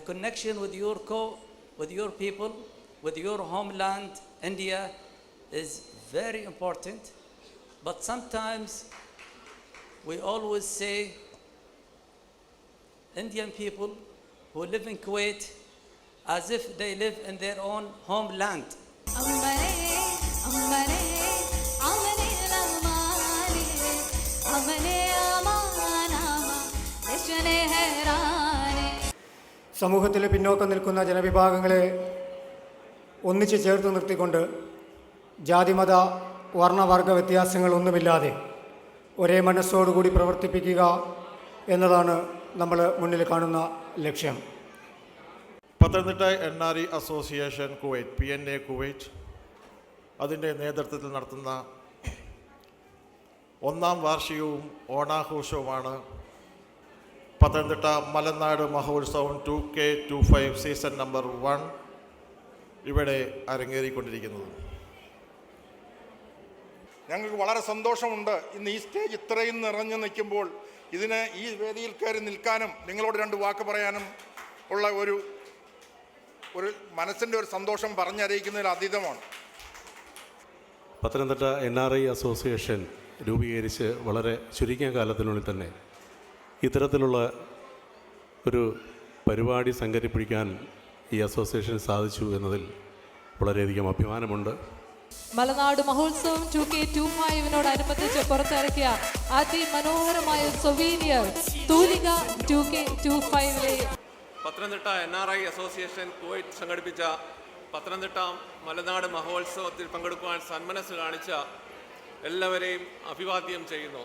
the connection with your co, with your people, with your homeland, India, is very important. But sometimes we always say Indian people who live in Kuwait as if they live in their own homeland. സമൂഹത്തിലെ പിന്നോക്കം നിൽക്കുന്ന ജനവിഭാഗങ്ങളെ ഒന്നിച്ച് ചേർത്ത് നിർത്തിക്കൊണ്ട് ജാതിമത വർണവർഗ വ്യത്യാസങ്ങളൊന്നുമില്ലാതെ ഒരേ മനസ്സോടുകൂടി പ്രവർത്തിപ്പിക്കുക എന്നതാണ് നമ്മൾ മുന്നിൽ കാണുന്ന ലക്ഷ്യം. Pathanamthitta E association Kuwait P N A Kuwait അതിന്റെ നേതൃത്വത്തിൽ നടത്തുന്ന ഒന്നാം വാർഷികവും ഓണാഘോഷവുമാണ് പത്തനംതിട്ട മലനാട് മഹോത്സവം two K two five season number one ഇവിടെ അരങ്ങേറിക്കൊണ്ടിരിക്കുന്നത്. ഞങ്ങൾക്ക് വളരെ സന്തോഷമുണ്ട്. ഇന്ന് ഈ സ്റ്റേജ് ഇത്രയും നിറഞ്ഞു നിൽക്കുമ്പോൾ ഇതിന് ഈ വേദിയിൽ കയറി നിൽക്കാനും നിങ്ങളോട് രണ്ട് വാക്ക് പറയാനും ഉള്ള ഒരു ഒരു മനസ്സിന്റെ ഒരു സന്തോഷം പറഞ്ഞറിയിക്കുന്നതിൽ അതീതമാണ്. Pathanamthitta N R I association രൂപീകരിച്ച് വളരെ ചുരുങ്ങിയ കാലത്തിനുള്ളിൽ തന്നെ ഇത്തരത്തിലുള്ള ഒരു പരിപാടി സംഘടിപ്പിക്കാൻ ഈ അസോസിയേഷൻ സാധിച്ചു എന്നതിൽ വളരെയധികം അഭിമാനമുണ്ട്. മലനാട് മഹോത്സവം ടു കെ ടു ഫൈവിനോടനുബന്ധിച്ച് പുറത്തിറക്കിയ അതിമനോഹരമായ souvenir Thoolika two K two ഫൈവിലെ Pathanamthitta N R I association Kuwait സംഘടിപ്പിച്ച പത്തനംതിട്ട മലനാട് മഹോത്സവത്തിൽ പങ്കെടുക്കുവാൻ സന്മനസ് കാണിച്ച എല്ലാവരെയും അഭിവാദ്യം ചെയ്യുന്നു.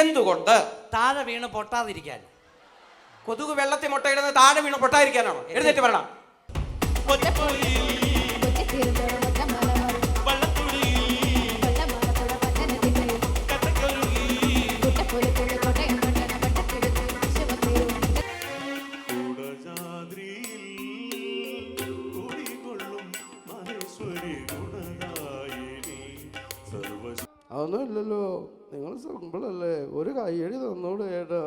എന്തുകൊണ്ട്? താഴെ വീണ് പൊട്ടാതിരിക്കാൻ. കൊതുക് വെള്ളത്തിൽ മുട്ടയിടുന്ന താഴെ വീണ് പൊട്ടാതിരിക്കാനാണോ? എഴുന്നേറ്റ് പറയണം അതൊന്നുമില്ലല്ലോ നിങ്ങൾ സിമ്പിളല്ലേ ഒരു കയ്യടി തന്നോളൂ ഏട്ടാ.